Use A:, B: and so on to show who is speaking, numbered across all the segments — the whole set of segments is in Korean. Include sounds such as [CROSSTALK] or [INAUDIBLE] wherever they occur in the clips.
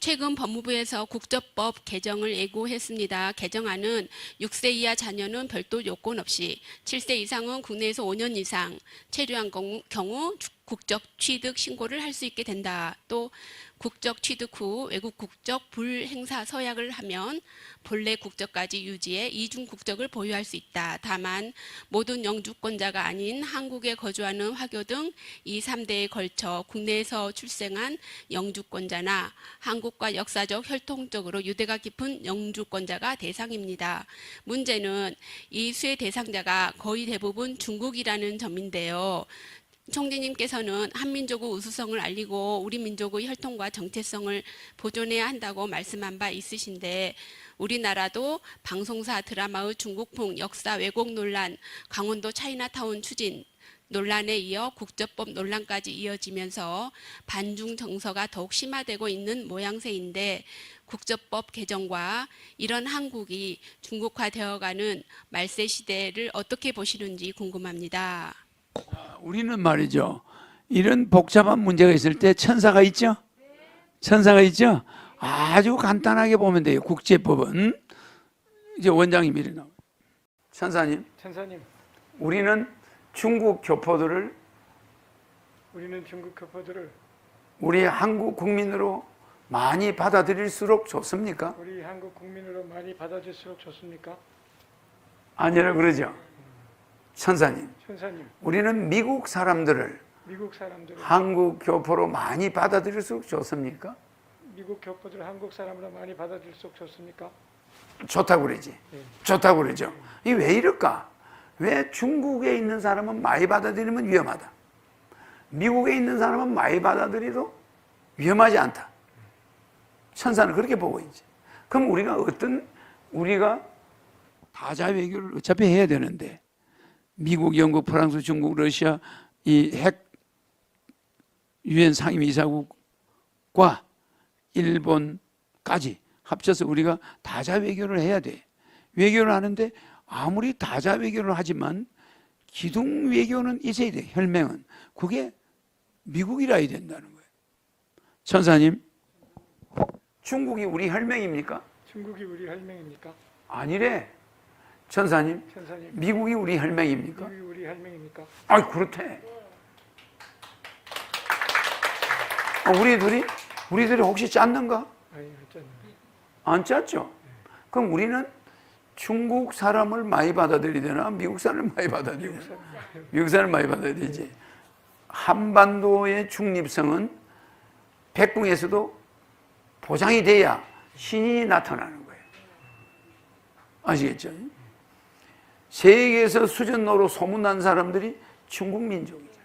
A: 최근 법무부에서 국적법 개정을 예고했습니다. 개정안은 6세 이하 자녀는 별도 요건 없이 7세 이상은 국내에서 5년 이상 체류한 경- 경우 주- 국적 취득 신고를 할 수 있게 된다. 또 국적 취득 후 외국 국적 불행사 서약을 하면 본래 국적까지 유지해 이중 국적을 보유할 수 있다. 다만 모든 영주권자가 아닌 한국에 거주하는 화교 등 2, 3대에 걸쳐 국내에서 출생한 영주권자나 한국과 역사적 혈통적으로 유대가 깊은 영주권자가 대상입니다. 문제는 이 수의 대상자가 거의 대부분 중국이라는 점인데요. 총재님께서는 한민족의 우수성을 알리고 우리 민족의 혈통과 정체성을 보존해야 한다고 말씀한 바 있으신데 우리나라도 방송사 드라마의 중국풍 역사 왜곡 논란, 강원도 차이나타운 추진 논란에 이어 국적법 논란까지 이어지면서 반중 정서가 더욱 심화되고 있는 모양새인데 국적법 개정과 이런 한국이 중국화되어가는 말세 시대를 어떻게 보시는지 궁금합니다.
B: 우리는 말이죠. 이런 복잡한 문제가 있을 때 천사가 있죠? 천사가 있죠? 아주 간단하게 보면 돼요. 국제법은. 이제 원장님이 일어나 천사님,
C: 천사님,
B: 우리는 중국 교포들을
C: 우리는 중국 교포들을
B: 우리 한국 국민으로 많이 받아들일수록 좋습니까?
C: 우리 한국 국민으로 많이 받아줄수록 좋습니까?
B: 아니라 그러죠. 천사님,
C: 천사님,
B: 우리는 미국 사람들을
C: 미국 사람들을
B: 한국 교포로 많이 받아들일수록 좋습니까?
C: 미국 교포들을 한국 사람으로 많이 받아줄수록 좋습니까?
B: 좋다고 그러지. 좋다고 그러죠. 이 왜 이럴까? 왜 중국에 있는 사람은 많이 받아들이면 위험하다. 미국에 있는 사람은 많이 받아들여도 위험하지 않다. 천사는 그렇게 보고 있지. 그럼 우리가 어떤, 우리가 다자 외교를 어차피 해야 되는데, 미국, 영국, 프랑스, 중국, 러시아, 이 핵 유엔 상임이사국과 일본까지 합쳐서 우리가 다자 외교를 해야 돼. 외교를 하는데 아무리 다자 외교를 하지만 기둥 외교는 있어야 돼. 혈맹은 그게 미국이라 해야 된다는 거예요. 천사님, 중국이 우리 혈맹입니까?
C: 중국이 우리 혈맹입니까?
B: 아니래. 천사님,
C: 천사님,
B: 미국이 우리 혈맹입니까?
C: 미국이 우리 혈맹입니까?
B: 아, 그렇대. 아, 우리 둘이 우리 둘이 혹시 짰는가?
C: 아니.
B: 안 짰죠? 그럼 우리는 중국 사람을 많이 받아들여야 되나? 미국 사람을 많이 받아들여야 되나? 미국 사람을 많이 받아들여야 되지. 한반도의 중립성은 백궁에서도 보장이 돼야 신이 나타나는 거예요. 아시겠죠? 세계에서 수전노로 소문난 사람들이 중국 민족이죠.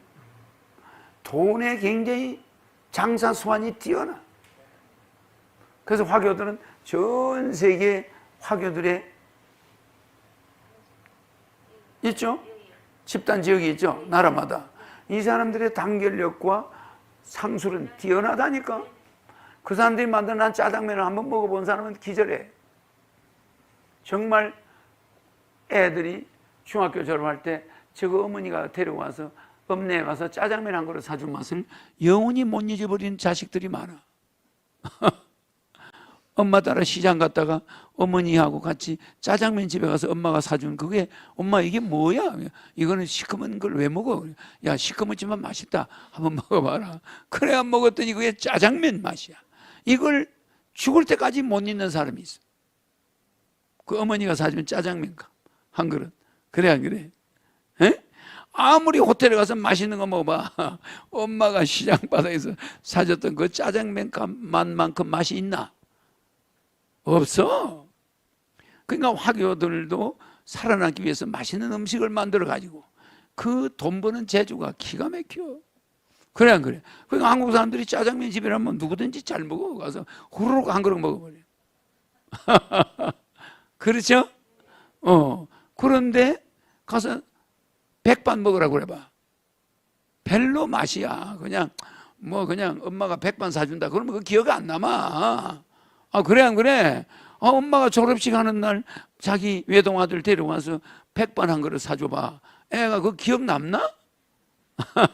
B: 돈에 굉장히 장사 수완이 뛰어나. 그래서 화교들은 전 세계 화교들의 있죠? 집단 지역이 있죠? 나라마다. 이 사람들의 단결력과 상술은 뛰어나다니까. 그 사람들이 만든 한 짜장면을 한번 먹어본 사람은 기절해. 정말 애들이 중학교 졸업할 때 저거 어머니가 데려와서 읍내에 가서 짜장면 한 그릇 사준 맛을 영원히 못 잊어버린 자식들이 많아. [LAUGHS] 엄마 따라 시장 갔다가 어머니하고 같이 짜장면 집에 가서 엄마가 사준 그게 엄마 이게 뭐야? 이거는 시커먼 걸 왜 먹어? 야 시커멓지만 맛있다. 한번 [LAUGHS] 먹어봐라. 그래 안 먹었더니 그게 짜장면 맛이야. 이걸 죽을 때까지 못 잊는 사람이 있어. 그 어머니가 사준 짜장면 한 그릇. 그래 안 그래? 에? 아무리 호텔에 가서 맛있는 거 먹어봐. [LAUGHS] 엄마가 시장 바닥에서 사줬던 그 짜장면 맛만큼 맛이 있나? 없어. 그러니까 화교들도 살아남기 위해서 맛있는 음식을 만들어 가지고 그 돈 버는 재주가 기가 막혀. 그래 안 그래? 그러니까 한국 사람들이 짜장면 집이라면 누구든지 잘 먹어 가서 후루룩 한 그릇 먹어버려. [LAUGHS] 그렇죠? 어 그런데 가서 백반 먹으라고 그래봐. 별로 맛이야. 그냥 뭐 그냥 엄마가 백반 사준다. 그러면 그 기억 안 남아. 아 그래 안 그래? 아, 엄마가 졸업식 하는 날 자기 외동 아들 데려와서 백반 한 그릇 사줘봐. 애가 그 기억 남나? [LAUGHS]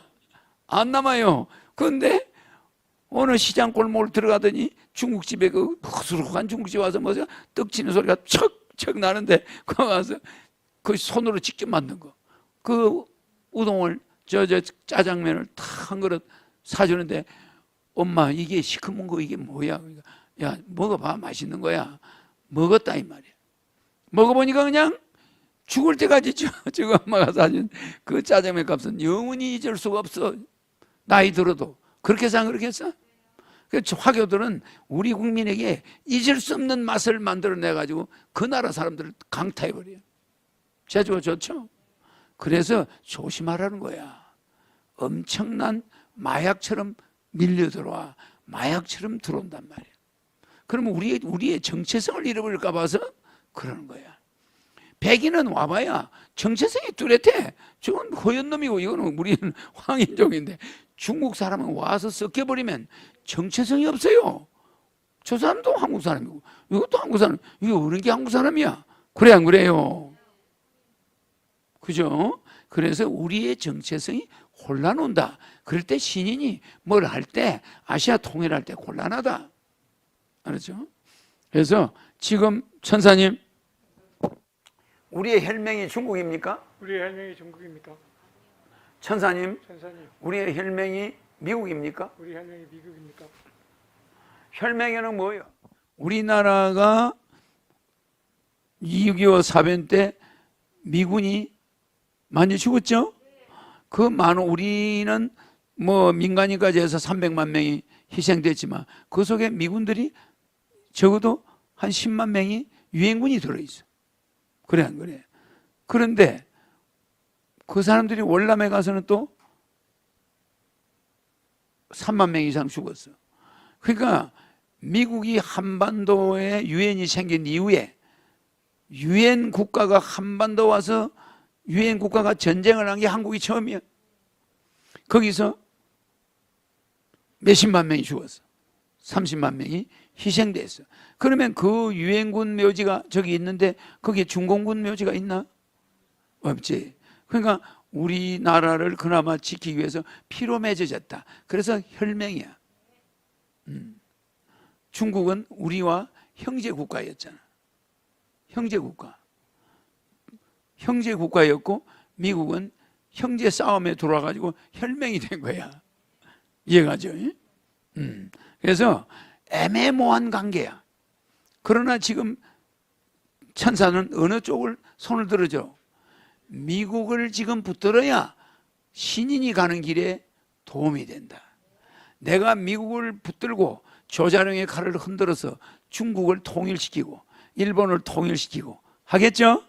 B: 안 남아요. 그런데 어느 시장 골목을 들어가더니 중국집에 그 허술한 중국집 와서 뭐죠? 떡 치는 소리가 척척 나는데 거기 가서 그 손으로 직접 만든 거. 그 우동을 저 저 짜장면을 탁한 그릇 사주는데 엄마 이게 시커먼 거 이게 뭐야? 그러니까 야 먹어봐 맛있는 거야. 먹었다 이 말이야. 먹어보니까 그냥 죽을 때까지 저, 저 엄마가 사준 그 짜장면 값은 영원히 잊을 수가 없어. 나이 들어도 그렇게 생각 그렇게 했어? 그래서 화교들은 우리 국민에게 잊을 수 없는 맛을 만들어내 가지고 그 나라 사람들을 강타해 버려요. 제주가 좋죠. 그래서 조심하라는 거야. 엄청난 마약처럼 밀려 들어와 마약처럼 들어온단 말이야. 그러면 우리의 우리의 정체성을 잃어버릴까 봐서 그러는 거야. 백인은 와봐야 정체성이 뚜렷해. 저건 허연 놈이고 이거는 우리는 [LAUGHS] 황인종인데 중국 사람은 와서 섞여버리면 정체성이 없어요. 저 사람도 한국 사람이고 이것도 한국 사람. 이게 어느 게 한국 사람이야? 그래 안 그래요? 그죠? 그래서 우리의 정체성이 혼란 온다. 그럴 때 신인이 뭘 할 때 아시아 통일할 때 곤란하다. 알았죠? 그래서 지금 천사님 우리의 혈맹이 중국입니까?
C: 우리의 혈맹이 중국입니까?
B: 천사님
C: 천사님,
B: 우리의 혈맹이 미국입니까?
C: 우리 혈맹이 미국입니까?
B: 혈맹에는 뭐예요? 우리나라가 2.25 사변 때 미군이 많이 죽었죠? 그 많은 우리는 뭐 민간인까지 해서 300만 명이 희생됐지만 그 속에 미군들이 적어도 한 10만 명이 유엔군이 들어있어. 그래 안 그래? 그런데 그 사람들이 월남에 가서는 또 3만 명 이상 죽었어. 그러니까 미국이 한반도에 유엔이 생긴 이후에 유엔 국가가 한반도 와서 유엔 국가가 전쟁을 한 게 한국이 처음이야. 거기서 몇십만 명이 죽었어. 30만 명이 희생됐어. 그러면 그 유엔군 묘지가 저기 있는데 거기에 중공군 묘지가 있나? 없지. 그러니까 우리나라를 그나마 지키기 위해서 피로 맺어졌다. 그래서 혈맹이야. 음. 중국은 우리와 형제 국가였잖아. 형제 국가. 형제 국가였고 미국은 형제 싸움에 들어와가지고 혈맹이 된 거야. 이해가죠? 음. 그래서 애매모호한 관계야. 그러나 지금 천사는 어느 쪽을 손을 들어줘? 미국을 지금 붙들어야 신인이 가는 길에 도움이 된다. 내가 미국을 붙들고 조자룡의 칼을 흔들어서 중국을 통일시키고 일본을 통일시키고 하겠죠?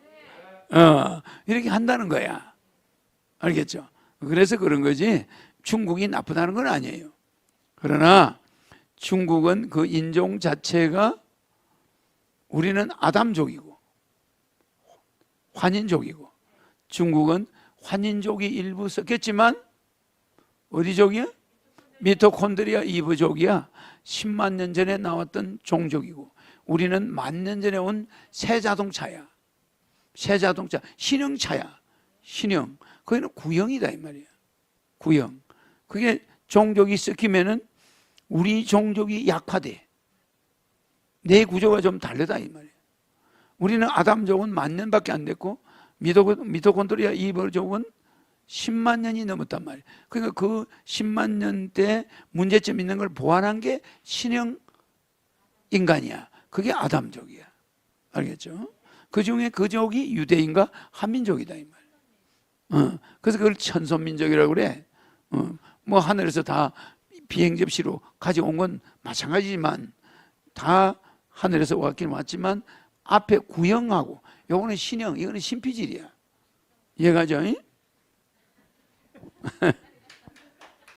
B: 어, 이렇게 한다는 거야. 알겠죠? 그래서 그런 거지 중국이 나쁘다는 건 아니에요. 그러나 중국은 그 인종 자체가 우리는 아담족이고 환인족이고 중국은 환인족이 일부 섞였지만 어디족이야? 미토콘드리아 이브족이야. 10만 년 전에 나왔던 종족이고 우리는 만 년 전에 온 새 자동차야. 새 자동차, 신형차야. 신형. 거기는 구형이다 이 말이야. 구형. 그게 종족이 섞이면은 우리 종족이 약화돼. 내 구조가 좀 다르다 이 말이야. 우리는 아담족은 만 년밖에 안 됐고 미토, 미토콘드리아 이브족은 10만 년이 넘었단 말이에요. 그러니까 그 10만 년때 문제점 있는 걸 보완한 게 신형 인간이야. 그게 아담족이야. 알겠죠? 그 중에 그족이 유대인과 한민족이다 이 말. 어, 그래서 그걸 천선민족이라고 그래. 어, 뭐 하늘에서 다 비행 접시로 가져온 건 마찬가지지만 다 하늘에서 왔긴 왔지만 앞에 구형하고 요거는 신형, 이거는 신피질이야. 이해가죠? [LAUGHS]